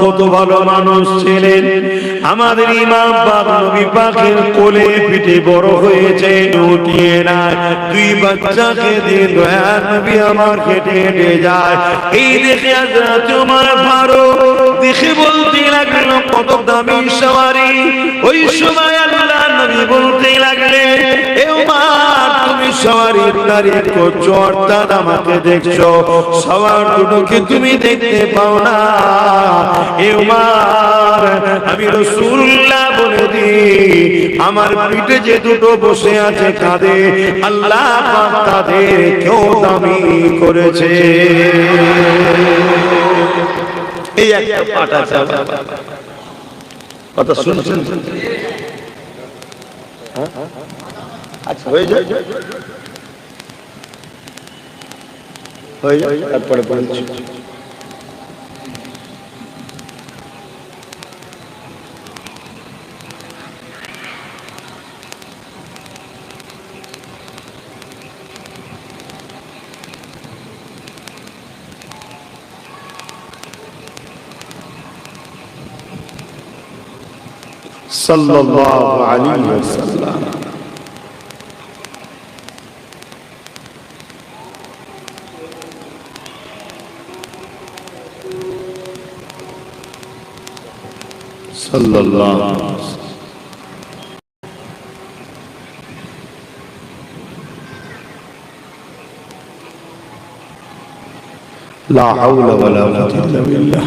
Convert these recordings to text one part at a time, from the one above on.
কত ভালো মানুষ ছিলেন। আমাদের ইমাম কোলে পিঠে বড় হয়েছে, উঠিয়ে না দুই বাচ্চাকে দিয়ে আমার হেঁটে যায়। এই হযরত ওমর ফারুক দেখে বলতে লাগল, কত দামি সওয়ারি। ওই সময় আল্লাহ নবী বলতে লাগলেন এ ওমর তুমি সওয়ারির তারিখ করছ অর্থাৎ আমাকে দেখছ। সবার দুটোকে তুমি দেখতে পাও না। এ উমার আমি রসুল্লাহ বলে দি আমার পিঠে যে দুটো বসে আছে কাঁধে, আল্লাহ তাদের কেউ দামি করেছে। এই একটা পাঠ আছে আমার। কথা শুনছেন আচ্ছা হয়ে যায় হয়ে যায় তারপরে বলছি صلى الله عليه وسلم. صلى الله عليه وسلم لا حول ولا قوة إلا بالله.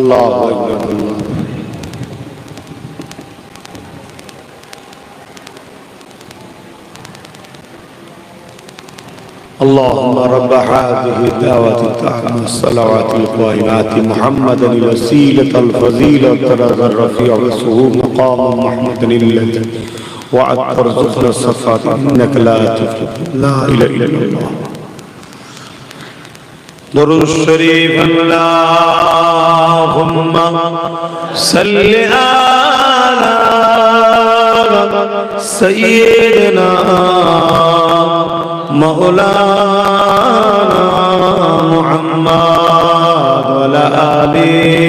الله أكبر. الله اللهم رب هذه الدعوة التامة الصلوات القائمات محمدا الوسيلة الفضيلة الدرجة الرفيع وسهو مقام محمد الذي وعدت رزقنا الصفات إنك لا تفلح لا إله إلا الله. درود الشريف اللهم صل على سيدنا مولانا محمد وعلى آله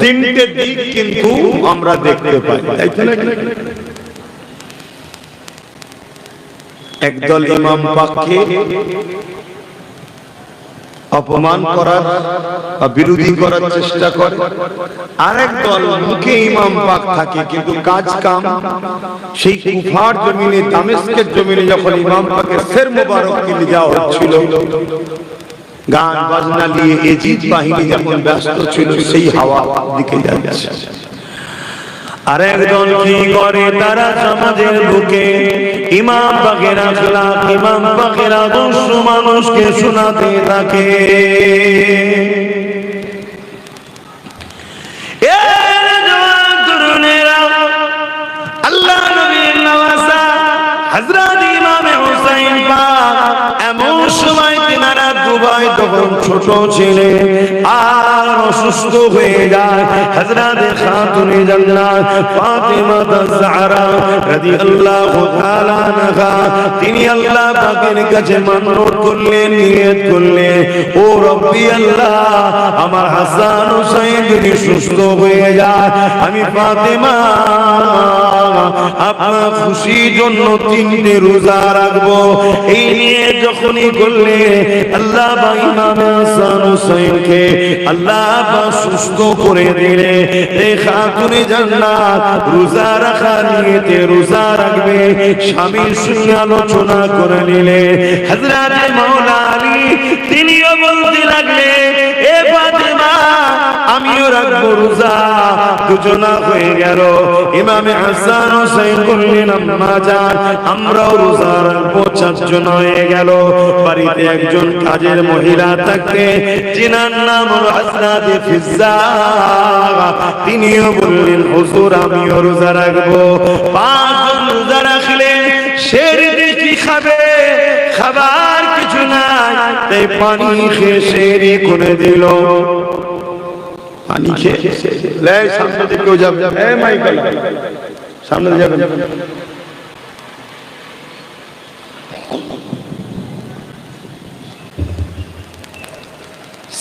তিনটে দিক কিন্তু আমরা দেখতে পাই তাই একদল ইমাম পাককে অপমান করার বা বিরোধী করার চেষ্টা করে। আরেক দল মুখে ইমাম পাক থাকে, কিন্তু কাজ কাম, সেই কুফার জমিনে, দামেস্কের জমিনে যখন ইমাম পাকের ফের মোবারক নিয়ে যাওয়া হচ্ছিল, গান বাজনা নিয়ে এজিদ বাহিনী যখন ব্যস্ত ছিল, সেই হাওয়া দিকে যাচ্ছে। আর একজন কি করে? তারা সমাজের বুকে ইমাম বাগের আখলাক ইমাম বাগের আদর্শ মানুষকে শোনাতে থাকে। ভাই তখন ছোট ছেলে, আর অসুস্থ হয়ে যায়। হযরত খাতুনে জান্নাত ফাতেমা তাজহারা রাদিয়াল্লাহু তাআলা তিনি আল্লাহ পাকের কাছে মানত করলেন, নিয়ত করলেন। ও রব্বি আল্লাহ, আমার হাসান হুসাইন যদি সুস্থ হয়ে যায়, আমি আপনার খুশির জন্য তিনটে রোজা রাখব। এই নিয়ে যখনই করলে আল্লাহ বা ইমাম হাসান হুসাইনকে আল্লাহ সুস্থ করে দিলে। এই খাতুনে জান্নাত, রোজা রাখা নিয়েতে রোজা রাখবে। স্বামীর সঙ্গে আলোচনা করে নিলে। হযরত মাওলানা আলী, তিনিও বলতে লাগলেন আমিও রাখব রোজা। দুজনা হয়ে গেল। ইমামে হাসান হোসেন করলেন, আম্মা যান, আমরাও রোজা রাখব। চারজন হয়ে গেল। বাড়িতে একজন কাজের মহিলা থাকতে যিনার নাম হাসনাত ফিজ্জা। তিনিও বললেন, হুজুর, আমিও রোজা রাখব। পাঁচজন রোজা রাখলেন শেরি কি খাবে? খাবার কিছু নাই, তাই পানি খেয়ে শেরি করে দিল। পানি খেয়ে লে, সামনে দিকে কেউ যাবে? এ, মাইকেল, সামনে যাবে।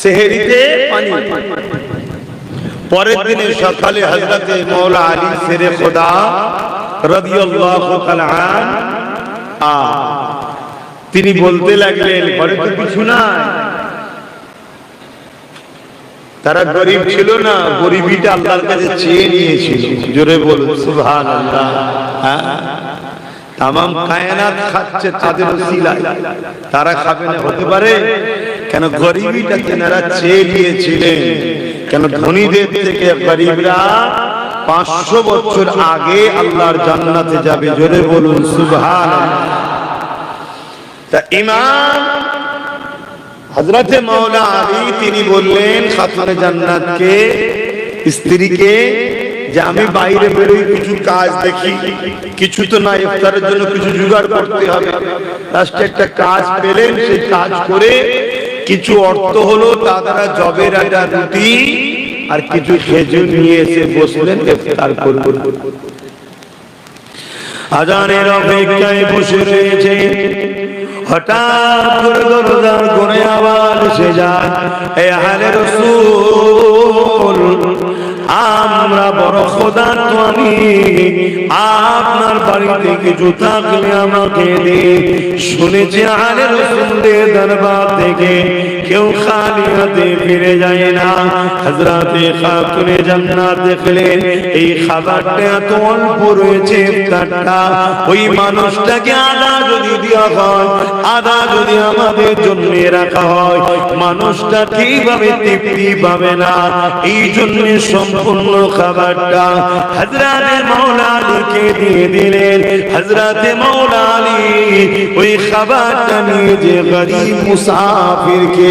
সেহেরিতে পানি। পরের দিনে সকালে হজরতে মৌলা আলী সেরে খোদা রাদিয়াল্লাহু তাআলা আ তিনি বলতে লাগলেন ঘরে তো কিছু নাই। তারা গরিব ছিল না, গরিবিটা আল্লাহর কাছে চেয়ে নিয়েছিল। জোরে বলুন সুবহান আল্লাহ তাম কায়নাত খাচ্ছে তাদের ওসিলায়। তারা খাবে না, হতে পারে? কেন গরিবিটা তেনারা চেয়ে নিয়েছিলেন? কেন ধনীদের থেকে গরিবরা পাঁচশো বছর আগে আল্লাহর জান্নাতে যাবে? জোরে বলুন সুবহান তা ইমাম হজরতে মৌলা আলী তিনি বললেন, খাতুনে জান্নাতকে, স্ত্রীকে, যে আমি বাইরে বেরোই, কিছু কাজ দেখি, কিছু তো না, ইফতারের জন্য কিছু জোগাড় করতে হবে। লাস্টে একটা কাজ পেলেন, সেই কাজ করে কিছু অর্থ হলো, তা দ্বারা জবের একটা রুটি আর কিছু খেজুর নিয়ে এসে বসলেন, ইফতার করবেন আজানের অপেক্ষায় বসে রয়েছে হঠাৎ করে আবার এসে যায়। এ হালে রসুল, আমরা বড় খোদা তো আমি। আপনার বাড়িতে কিছু থাকলে আমাকে দে শুনেছি আরে রসুলের দরবার থেকে কেউ খালি হাতে ফিরে যায় না। হজরতে খাতুনে জান্নাত দেখলেন, এই খাবারটা এত অল্প রয়েছে ইফতারটা ওই মানুষটাকে আদা যদি দেওয়া হয়, আদা যদি আমাদের জন্য রাখা হয়, মানুষটা ঠিকভাবে তৃপ্তি পাবে না। এই জন্য সম্পূর্ণ খাবারটা হজরতে মৌলা আলীকে দিয়ে দিলেন। হজরতে মৌলা আলী ওই খাবারটা নিয়ে যে গরিব মুসাফিরকে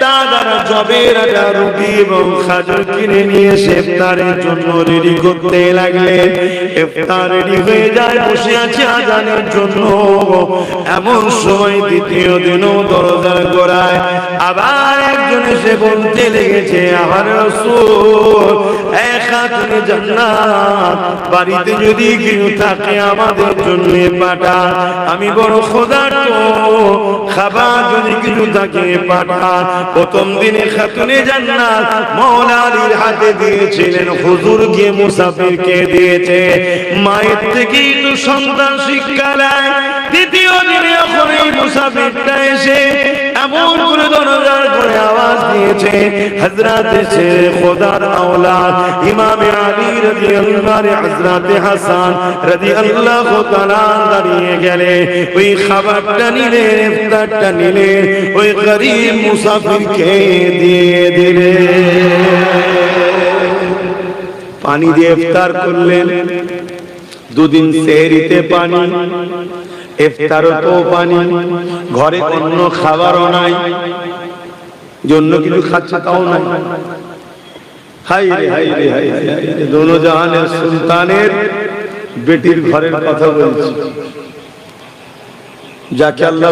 তা জবের একটা রুটি এবং খাজর কিনে নিয়ে এসে ইফতারের জন্য রেডি করতে লাগলেন। ইফতার রেডি হয়ে যায়, বসে আছে আজানের জন্য। এমন সময় দ্বিতীয় দিনও দরজার গোড়ায় আবার একজন এসে বলতে লেগেছে, আমার রসুল খাতুনে জান্নাত, বাড়িতে যদি কেউ থাকে আমাদের জন্য পাঠা আমি বড় খোদার খাবার যদি কিছু থাকে পাঠা প্রথম দিনে খাতুনে জান্নাত মৌলা আলীর হাতে দিয়েছিলেন। হুজুর গিয়ে মুসাফিরকে দিয়েছে। মায়ের থেকেই তো সন্তান শিক্ষা নেয়। ওই দিয়ে দিলে। পানি দিয়ে ইফতার করলেন। দুদিন সেহরিতে পানি ইফতারও তো পানি, ঘরে অন্য খাবারও নাই, জন্য কিছু খাচ্ছে তাও নাই। হাই রে হাই রে, হাই সুলতানের বেটির ঘরের কথা যাকে আল্লাহ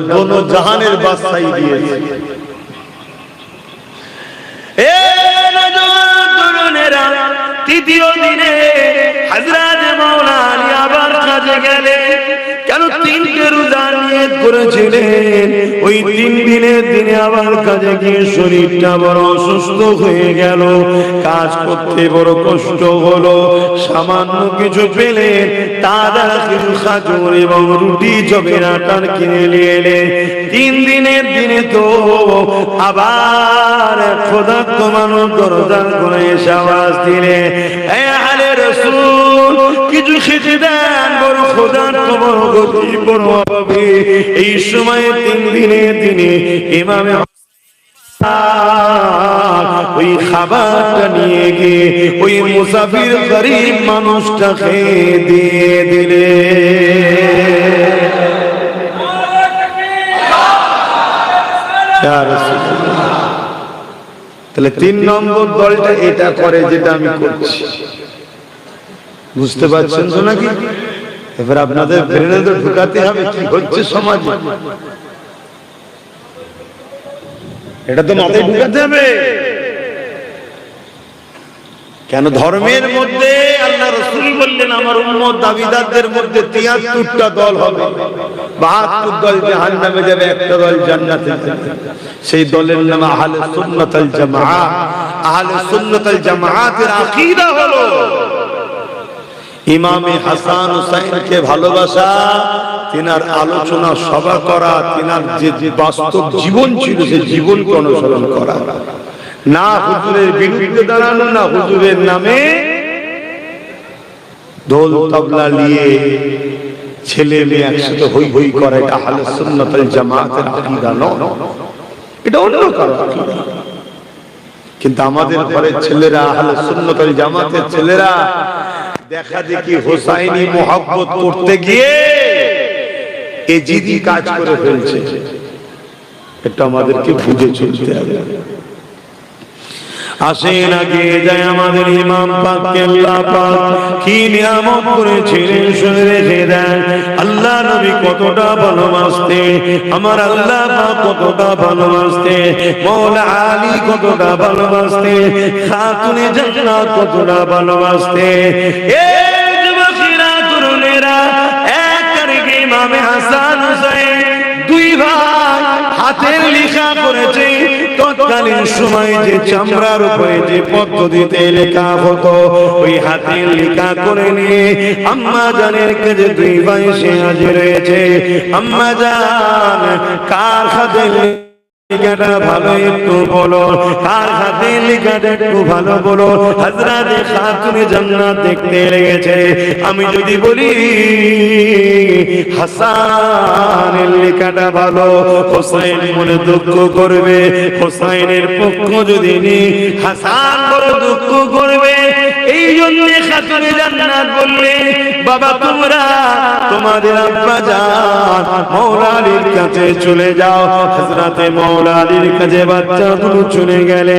তৃতীয় দিনে হযরত মাওলানা আবার কাজে গেলে কেন তিনটে রোজা নিয়ত করেছিলেন? ওই তিন দিনের দিনে আবার কাজে গিয়ে শরীরটা বড় অসুস্থ হয়ে গেল, কাজ করতে বড় কষ্ট হলো, সামান্য কিছু পেলে তারা কিছু খাজুর এবং রুটি চপের আটার কিনে নিয়ে তিন দিনের দিনে তো আবার খোদাত্ম মানুষ দরজার করে এসে আওয়াজ দিলে দেন? এই সময় তিন দিনের দিনে ইমামে ওই খাবারটা নিয়ে গিয়ে ওই মুসাফির গরিব মানুষটা খেয়ে দিয়ে দিলে। রাসূলুল্লাহ। তাহলে তিন নম্বর দলটা এটা করে যেটা আমি করছি। বুঝতে পারছেন তো নাকি? এবার আপনাদের ব্রেনে তো ঢুকাতে হবে, কি হচ্ছে সমাজে? এটা তো মাথায় ঢুকাতে হবে। কেন ধর্মের মধ্যে আল্লাহ রসুল বললেন, আমার উম্মত দাবিদারদের মধ্যে তিয়াত্তরটা দল হবে। বাহাত্তর দল জাহান নামে যাবে, একটা দল জান্নাতে সেই দলের নাম আহলে সুন্নাত আল জামাআ। আহলে সুন্নাত আল জামাআতের আকীদা হলো ইমামে হাসান হুসাইনকে ভালোবাসা, তিনার আলোচনা, সভা করা, তিনার যে বাস্তব জীবন ছিল, সে জীবনকে অনুসরণ করা। না হুজুরের বিরুদ্ধে দাঁড়ানো, না হুজুরের নামে দোল তবলা নিয়ে ছেলে মেয়ে একসাথে হই হই করে এটা আহলে সুন্নাতুল জামাতের আকীদা নয়। এটা অন্য কারও আকীদা। কিন্তু আমাদের ঘরের ছেলেরা আহলে সুন্নাতুল জামাতের ছেলেরা দেখা দেখি হোসাইনি মোহাব্বত করতে গিয়ে এ জিদি কাজ করে ফেলছে। এটা আমাদেরকে বুঝে চলতে হবে। আসেন আগে যায় আমাদের ইমাম পাককে পাক? কি নিয়ামত করেছিলেন শুনে রেখে দেন। আল্লাহ নবী কতটা ভালোবাসতে আমার আল্লাহ পাক কতটা ভালোবাসতে মৌলা আলী কতটা ভালোবাসতে খাতুনে জান্নাত কতটা ভালোবাসতে এ যুবকেরা, তরুণেরা, এক তারিখে ইমামে হাসান হুসাইন দুই ভাই হাতের লেখা করেছে তৎকালীন সময় যে চামড়ার উপরে যে পদ্ধতিতে লেখা হতো, ওই হাতে লেখা করে নিয়ে আম্মা জানের কাছে দুই ভাই সে হাজির রয়েছে আম্মা জান, কার হাতের ভালো একটু বলো, তার একটু ভালো বলো। হাজরাতে খাতুনে জান্নাত দেখতে লেগেছে। আমি যদি বলি, হাসানের লেখাটা ভালো, হোসাইন মনে দুঃখ করবে। হোসাইনের পক্ষ যদি নি হাসান বড় দুঃখ করবে। এই জন্য খাতুনে জান্নাত বললে, বাবা, তোমরা তোমাদের আব্বা যান, মৌলালির কাছে চলে যাও। হযরতে মৌলালির কাছে বাচ্চাগুলো চলে গেলে,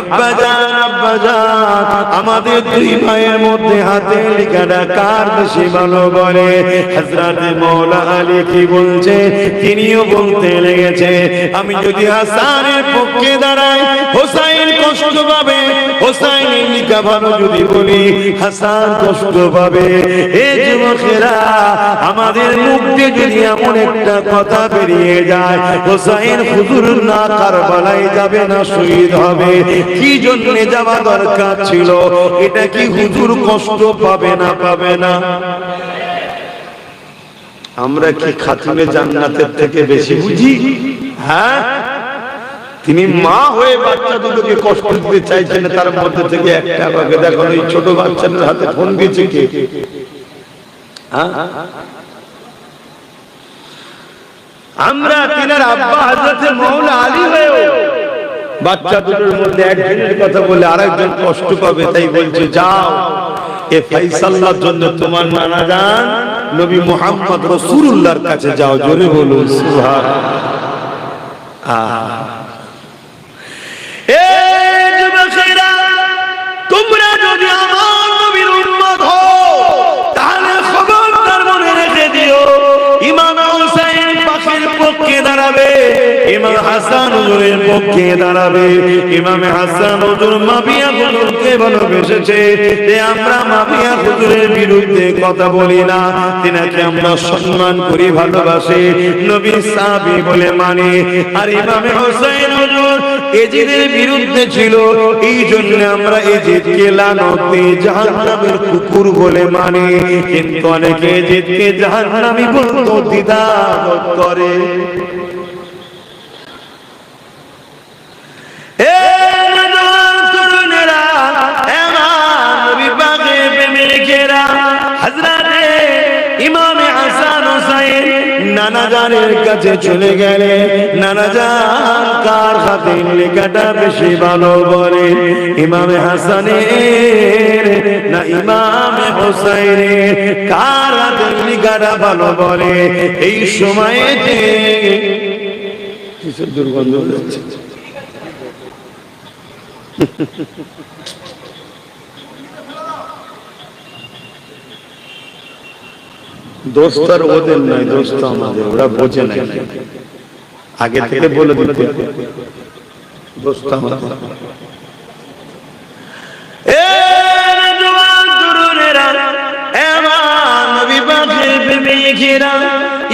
আব্বা যান আব্বা যান। আমাদের দুই ভাইয়ের মধ্যে হাতে কার বেশি ভালো বলে? হযরতে মৌলা আলী কি বলছে? তিনিও বলতে লেগেছে, আমি যদি হাসানের পক্ষে দাঁড়াই, হোসাইন কষ্ট পাবে, হোসাইনের ভালো যদি বলি হাসান কষ্ট পাবে। এ যুবকেরা, আমাদের মুখ দিয়ে যদি এমন একটা কথা বেরিয়ে যায়, হোসাইন হুজুর না কারবালায় যাবে না, শহীদ হবে। কি জন্য যাওয়া দরকার ছিল? এটা কি হুজুর কষ্ট পাবে না পাবে না? আমরা কি খাতুনে জান্নাতের থেকে বেশি বুঝি? হ্যাঁ? তিনি মা হয়ে বাচ্চা দুটোকে কষ্ট দিতে চাইছেন, তার মধ্যে থেকে একটা আমাকে দেখুন এই ছোট বাচ্চাদের হাতে ফোন দিয়েছে কে হ্যাঁ? আমরা আব্বা আলী বাচ্চা দুটোর মধ্যে একজনের কথা বলে আরেকজন কষ্ট পাবে, তাই বলছে, যাও, এ ফাইসাল্লার জন্য তোমার নানা যান নবী মোহাম্মদ রসুল্লাহর কাছে যাও, জোরে বলুন যুবকেরা তোমরা যদি আমার নবীর উম্মত হও তাহলে খবরদার মনে রেখে দিও ইমাম হুসাইন পাখির পক্ষে দাঁড়াবে। ইমাম হাসান হুজুরের পক্ষে দাঁড়াবে। ইমাম হাসান হুজুর মাবিয়া হুজুরকে ভালোবেসেছে। যে আমরা মাবিয়া হুজুরের বিরুদ্ধে কথা বলি না। তিনাকে আমরা সম্মান করি, ভালোবাসি। নবী সাহাবী বলে মানে। আর ইমাম হোসেন হুজুর এজিদের বিরুদ্ধে ছিল। এই জন্য আমরা এজিদকে লানতে জাহান্নামের কুকুর বলে মানে। কিন্তু অনেকে এজিদকে জাহান্নামী বলতো, দ্বিধা করে। এ নানা জানের কাছে চলে গেলে, নানা জান কার হাতে লেখাটা বেশি ভালো বলে? ইমামে হাসানের না ইমামে হোসাইনের? কার হাতে লেখাটা ভালো বলে? এই সময়ে যে কিসের দুর্গন্ধ হচ্ছে। দোস্তার ওদের নয় দোস্ত আমাদের ওরা বোঝে না আগে থেকে বলে দিতে দোস্ত আমাদের।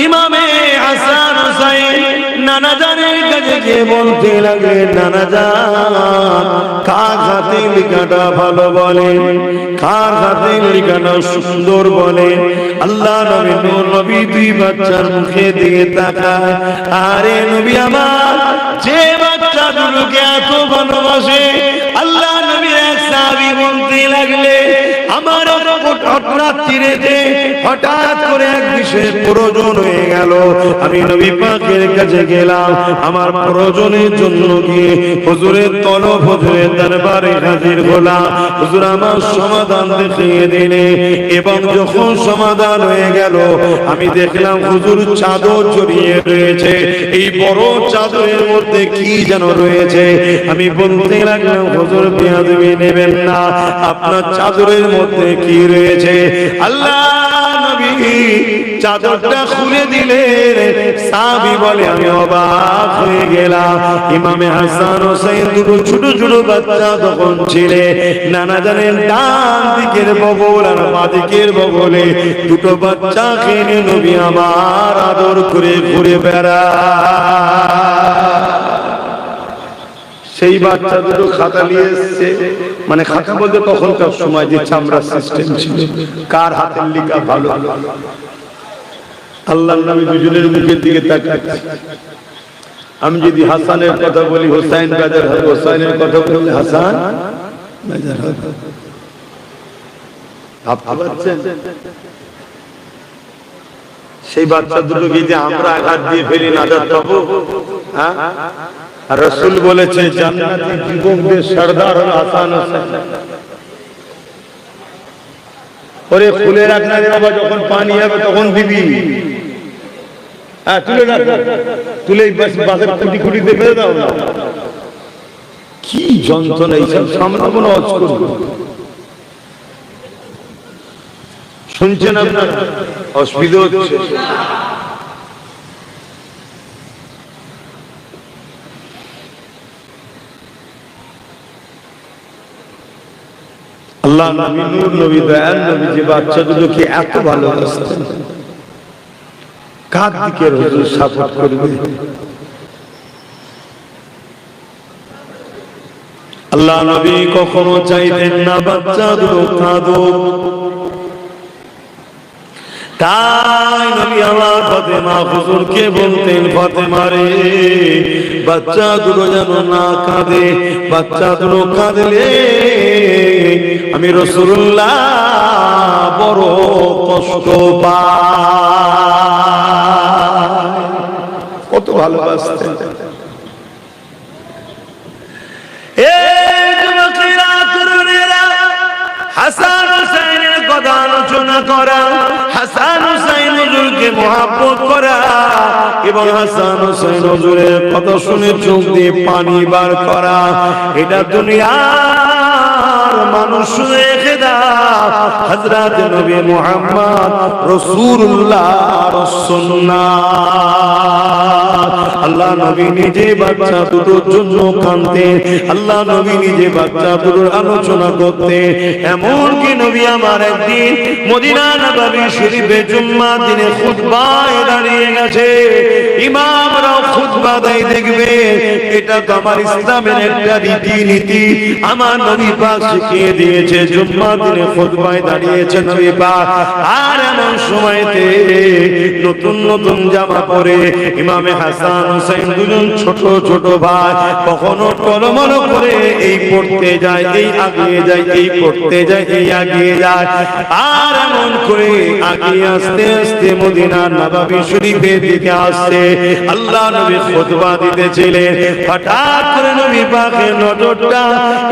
ইমামে হাসান হোসাইন নানা জানের কাছে গিয়ে বলতে লাগে, নানা জান, কার হাতে ভালো বলে? কার হাতে সুন্দর বলে? আল্লাহ নবী নবী বাচ্চার মুখে দিয়ে তাকায়, আরে নবী আমার, যে এত ভালোবাসে? আল্লাহ নবী এক বলতে লাগলে আমার আমি সমাধান দেখিয়ে দিলে এবং যখন সমাধান হয়ে গেল, আমি দেখলাম হুজুর চাদর জড়িয়ে রয়েছে। এই বড় চাদরের মধ্যে কি যেন রয়েছে? আমি বলতে লাগলাম, হুজুর পেঁয়াজবি নেবেন না। আপনার চাদরের মধ্যে কি রয়েছে? আল্লাহ নবী চাদরটা খুলে বলে, আমি অবাক হয়ে গেলাম। ইমামে হাসান হোসেন দুটো ছোট ছোট বাচ্চা তখন ছিলে। নানা জানেন ডান দিকের বগল আর বাঁ দিকের বগলে দুটো বাচ্চা খেয়ে নবী আমার আদর করে ঘুরে বেড়া সেই বাচ্চা দুটো খাতা নিয়ে এসছে। মানে খাতা বলতে তখনকার সময় যে চামড়া সিস্টেম ছিল। কার হাতের লিখা ভালো? আল্লাহ নবী দুজনের মুখের দিকে তাকাচ্ছে। আমি যদি হাসানের কথা বলি, হোসাইন বাজার হবে হোসাইনের কথা বললে হাসান বাজার হবে ভাবতে পারছেন? সেই বাচ্চা দুটোকে যে আমরা আঘাত দিয়ে ফেলি নাজার পাবো? হ্যাঁ? রসুল বলেছে ওরে না বাবা, যখন পানি হবে তখন দিবি। হ্যাঁ ফেলে কি যন্ত্রণা শুনছেন আপনার? অসুবিধা হচ্ছে। আল্লাহ নবী, নূর নবী, দয়াল নবী যে বাচ্চা দুটোকে এত ভালোবাসতেন, কার দিকে হুজুর সাপোর্ট করবে? আল্লাহ নবী কখনো চাইতেন না বাচ্চা দুটো কাঁদুক তাই নবী আমার ফাতেমা হুজুরকে বলতেন, ফাতেমা বাচ্চা দুটো যেন না কাঁদে বাচ্চা দুটো কাঁদলে আমি রসুল্লাহ বড় কষ্ট কত হাসান হুসাইনের কথা করা, হাসান করা, এবং হাসান শুনে চোখ দিয়ে পানি বার করা, এটা দুনিয়ার মানুষ দাও নবী মুহাম্মদ রাসূলুল্লাহ সুন্নাত আল্লাহ নবী নিজে বাচ্চা দুটোর জন্য কাঁদতেন আল্লাহ নবী নিজে বাচ্চা দুটোর আলোচনা করতে। এমন কি নবী আমার একদিন মদিনা শরীফে জুম্মা দিনে খুতবায় দাঁড়িয়ে গেছে। ইমামরাও খুতবা দেয়, দেখবে এটা তো আমার ইসলামের একটা রীতি নীতি আমার নবী পাক শিখিয়ে দিয়েছে, জুম্মা দিনে খুতবায় দাঁড়িয়েছে নবী পাক। আর এমন সময়তে নতুন নতুন জামা পরে ইমামে হাসান হুসাইন দুজন ছোট ছোট ভাই কখনো টলমল করে এই পড়তে যায়, এই আগিয়ে যায়, এই পড়তে যায়, এই আগিয়ে যায়। আর এমন করে আগিয়ে আস্তে আস্তে মদিনার নবাবী শরীফের দিকে আসছে। আল্লাহ নবী খুতবা দিতেছিলেন। হঠাৎ করে নবী পাকের নজরটা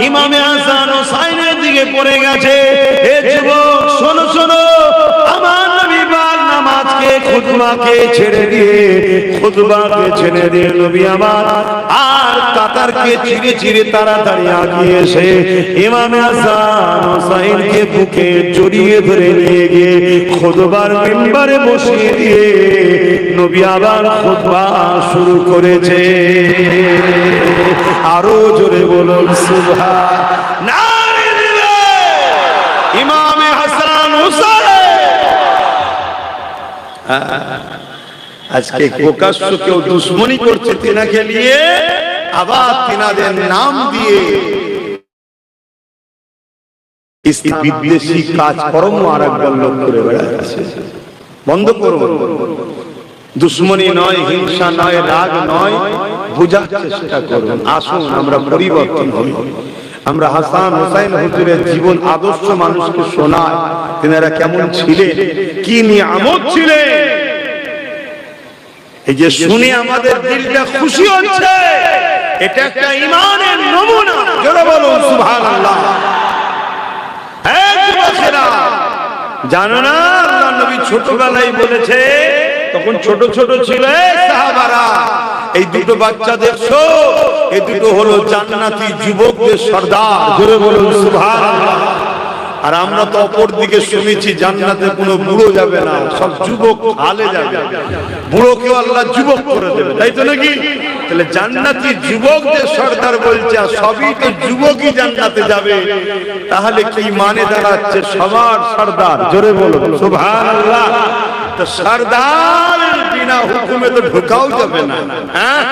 ইমামে হাসান হুসাইনের দিকে পড়ে গেছে। হে যুবক, শোনো শোনো। আমার নবী পাক নামাজকে, খুতবাকে ছেড়ে দিয়ে, খুতবাকে ছেড়ে দিয়ে নবী আমার আর কাতারকে আগিয়ে এসে হুসাইনকে বুকে জড়িয়ে ধরে নিয়ে গিয়ে খুতবার মেম্বারে বসিয়ে দিয়ে নবী আবার খুতবা শুরু করেছে। আরও জোরে বলুন, সুবহান। নারে দিলে ইমামে হাসান হুসাইন আজকে প্রকাশ্য কেউ দুশ্মনী করছে তেনাকে নিয়ে, আবার তেনাদের নাম দিয়ে বিদ্বেষী কাজকর্ম আর একবার লোক করে বেড়াচ্ছে। বন্ধ করুন। দুশ্মনী নয়, হিংসা নয়, রাগ নয়, বোঝার চেষ্টা করুন। আসুন, আমরা পরিবর্তন হই। আমরা হাসান হোসাইন হুজুরের জীবন আদর্শ মানুষকে শোনায় তেনারা কেমন ছিলেন? কি নিয়ামত ছিলেন? এই যে শুনে আমাদের দিলটা খুশি হচ্ছে। এটা একটা ইমানের নমুনা। জোরে বলুন, সুবহানাল্লাহ। হ্যাঁ জানো না, আল্লাহ নবী ছোটবেলায় বলেছে, তখন ছোট ছোট ছিল সাহাবারা। এই দুটো বাচ্চা দেখছ এই দুটো হলো জান্নাতি যুবকদের সর্দার। জোরে বলুন সুবহানাল্লাহ। আর আমরা তো অপর দিকে শুনেছি জান্নাতে কোনো বুড়ো যাবে না সব যুবক আলে যাবে। বুড়োকেও আল্লাহ যুবক করে দেবে তাই তো নাকি? তাহলে জান্নাতি যুবকদের সর্দার বলছে আর সবই তো যুবকই জান্নাতে যাবে। তাহলে কি মানে দাঁড়াচ্ছে সবার সর্দার? জোরে বলো সুবহানাল্লাহ। তো সর্দার বিনা হুকুমে তো ঢোকাও যাবে না। হ্যাঁ?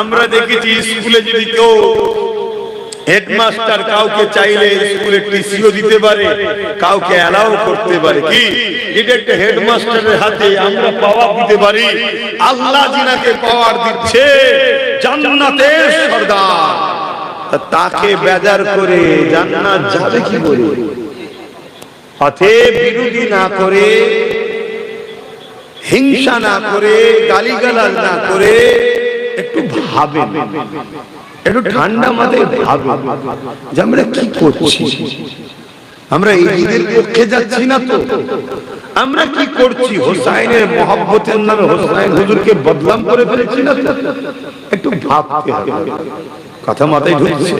আমরা দেখেছি স্কুলে যদি কেউ হেডমাস্টার কাউকে চাইলে স্কুলে টিসিও দিতে পারে, কাউকে অ্যালাউ করতে পারে। কি? এটা একটা হেডমাস্টারের হাতে আমরা পাওয়ার দিতে পারি, আল্লাহ জিনাকে পাওয়ার দিচ্ছে জান্নাতের সর্দার। তাকে বেজার করে জান্নাত যাবে কি বলে অতএব বিরোধী না করে হিংসা না করে, গালিগালাজ না করে, একটু ভাবেন একটু ঠান্ডা মাথায় ভাবে। যে আমরা কি করছি? আমরা এই ঈদের পক্ষে যাচ্ছি না তো। আমরা কি করছি? হোসাইনের মহাব্বতের নামে হোসাইন হুজুরকে বদলাম করে ফেলেছি না? একটু ভাবতে হবে। কথা মাথায় ঢুকছে।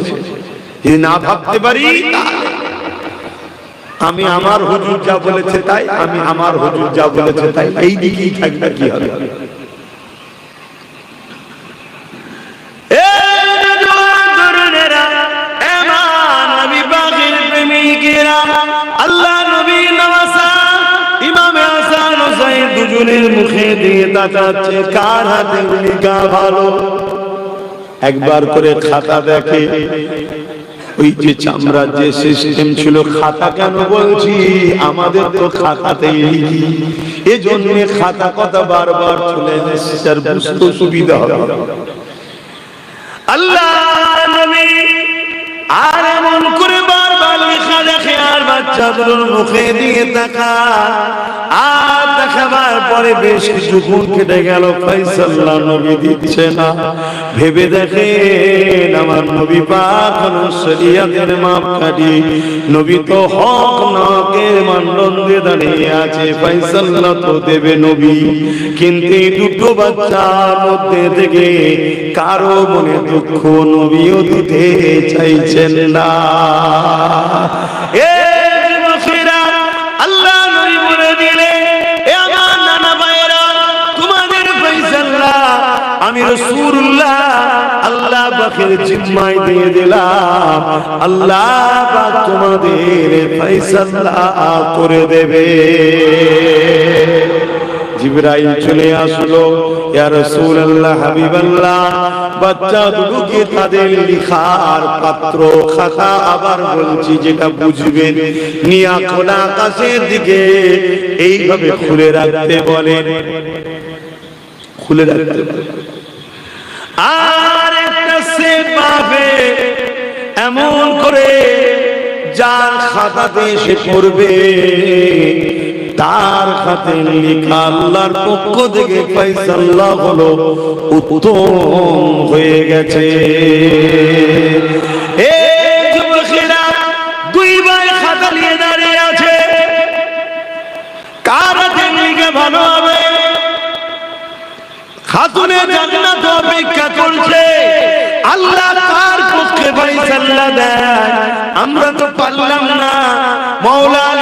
যদি না ভাবতে পারি তাহলে আমি আমার হুজুর যা বলেছে তাই আমি আমার হুজুর যা বলেছে তাই এই দিকেই থাকবে কি হবে? আল্লাহ নবী নওয়াজা ইমামে হাসান হোসেন দুজনের মুখে দিয়ে তাকাচ্ছে কার হাতে ভূমিকা ভালো? একবার করে খাতা দেখে। ওই যে চামড়ার যে সিস্টেম ছিল, খাতা কেন বলছি? আমাদের তো খাতাতেই লিখি। এজন্য খাতা কথা বারবার চলে যাচ্ছে আর বুঝতে সুবিধা হবে আল্লাহ নবী আর এমন করে বারবার লেখা দেখে আর বাচ্চাদের মুখে দিয়ে তাকা আর পরে বেশ কিছুক্ষণ কেটে গেল ফাইসাল্লাহ নবী দিচ্ছে না। ভেবে দেখেন আমার নবী পাক হলো মাপ কাটি নবী তো হক নকের মানদণ্ডে দাঁড়িয়ে আছে ফাইসাল্লাহ তো দেবে নবী। কিন্তু দুটো বাচ্চার মধ্যে থেকে কারও মনে দুঃখ নবীও দিতে চাইছেন না। এ আল্লাহ দিয়ে দিলাম। আল্লাহ তোমাদের করে দেবে। জিবরাইল চলে আসলো, ইয়া রাসূলুল্লাহ হাবিবাল্লাহ, বাচ্চা দুটোকে তাদের লিখার পাত্র খাতা আবার বলছি, যেটা বুঝবেন, নিয়া খোলা আকাশের দিকে এইভাবে খুলে রাখতে বলেন। খুলে রাখতে বলেন। আর পাবে এমন করে যার খাতাতে এসে পড়বে। তার খাতে লেখা আল্লাহর পক্ষ থেকে ফয়সাল্লাহ হলো, উত্তম হয়ে গেছে। দুই ভাই দাঁড়িয়ে আছে। কার হাতে ভালো হবে? খাতুনে জান্নাত অপেক্ষা করছে? আল্লাহ কার পক্ষে ফয়সালা দেয়। আমরা তো পারলাম না। মাওলা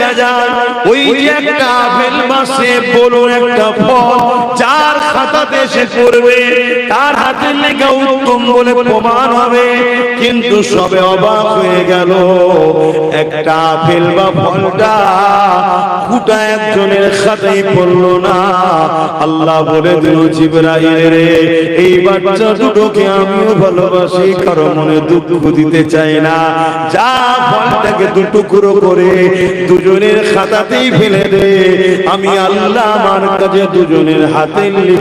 দেখা যায় ওই একটা আপেল মাসে বলুন একটা ফল যার পড়বে তার হাতে লেখা উত্তম বলে প্রমাণ হবে। কিন্তু সবে অবাক হয়ে গেল, একটা আপেল বা ফলটা একজনের পড়ল না। আল্লাহ বলে দিল এই বাচ্চা দুটোকে আমিও ভালোবাসি, কারও মনে দুঃখ দিতে চাই না। যা ফলটাকে দুটুকরো করে দুজনের খাতাতেই ফেলে দে। আমি আল্লাহ আমার কাছে দুজনের হাতে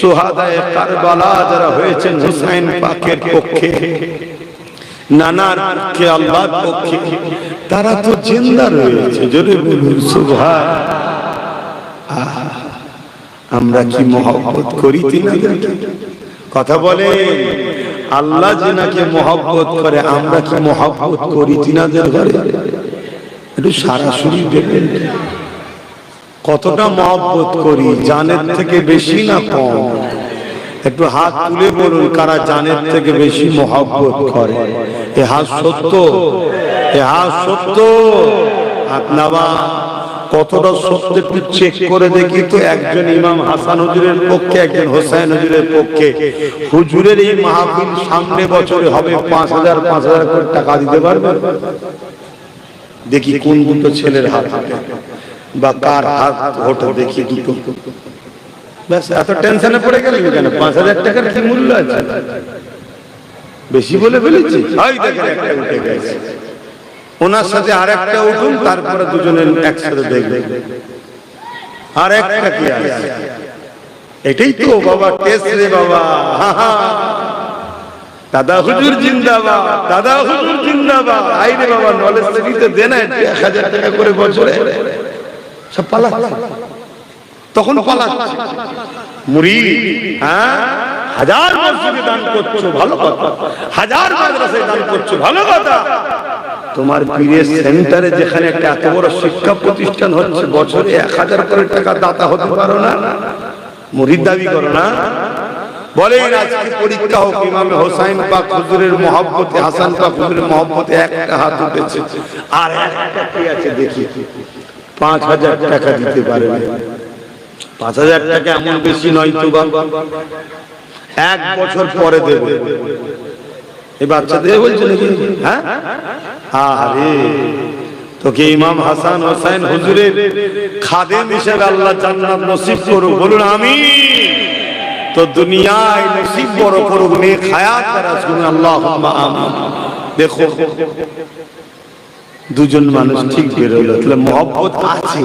সুহাদায়ে কারবালা যারা হয়েছেন হুসাইন পাকের পক্ষে, নানার পক্ষে, আল্লাহর পক্ষে, তারা তো জিন্দা রয়েছে। জোরে বলুন, সুবহান। আমরা কি মহব্বত করি তিনাদেরকে? কথা বলে আল্লাহ জিনাকে মহব্বত করে, আমরা কি মহব্বত করি তিনাদের ঘরে? একটু সরাসরি দেখবেন কতটা মহব্বত করি, জানের থেকে বেশি না কম? একটু হাত তুলে বলুন, কারা জানের থেকে বেশি মহব্বত করে? এ হাত সত্য? এ হাত সত্য? নাবা কতটা সত্য একটু চেক করে দেখি তো একজন ইমাম হাসান হুজুরের পক্ষে, একজন হোসাইন হজুরের পক্ষে। হুজুরের এই মাহফিল সামনে বছরে হবে পাঁচ হাজার পাঁচ হাজার করে টাকা দিতে পারবে? দেখি কোন দুটো ছেলের হাত। বা কার হাত ওঠে দেখি দুটো। ব্যাস এত টেনশনে পড়ে গেলেন কেন? পাঁচ হাজার টাকার কি মূল্য আছে? বেশি বলে ফেলেছি। ওনার সাথে আর একটা উঠুন তারপরে দুজনের একসাথে দেখবে আর একটা কি আছে? এটাই তো বাবা টেস্ট রে বাবা। হা হা। দাদা হুজুর জিন্দাবাদ দাদা হুজুর জিন্দাবাদ। আই রে বাবা নলেজ থেকে তো দেন এক হাজার টাকা করে বছরে। সব পালা তখন পালাচ্ছে। মুড়ি হ্যাঁ? হাজার মসজিদে দান করছ ভালো কথা। হাজার মাদ্রাসায় দান করছ ভালো কথা। তোমার পীরের সেন্টারে যেখানে একটা এত বড় শিক্ষা প্রতিষ্ঠান হচ্ছে বছরে এক হাজার টাকা দাতা হতে পারো না? মুরিদ দাবি করো না? বলেন আজকে পরীক্ষা হোক ইমামে হোসাইন পাক হুজুরের মহব্বতে হাসান পাক হুজুরের মহব্বতে একটা হাত উঠেছে। আর একটা কি আছে দেখি? পাঁচ হাজার টাকা দিতে পারবে। পাঁচ হাজার টাকা এমন বেশি নয় তো এক বছর পরে দেবে। এই বাচ্চা দেবে বলছে নাকি? হ্যাঁ? আরে, তোকে ইমাম হাসান হোসেন হুজুরের খাদেম হিসেবে আল্লাহ জান্নাত নসিব করুক। বলুন আমি তো দুনিয়ায় নসিব বড় করুক, নেক হায়াত তারা শুনে আল্লাহ আমিন। দেখো দুজন মানুষ ঠিক বেরোলো। তাহলে মহব্বত আছে।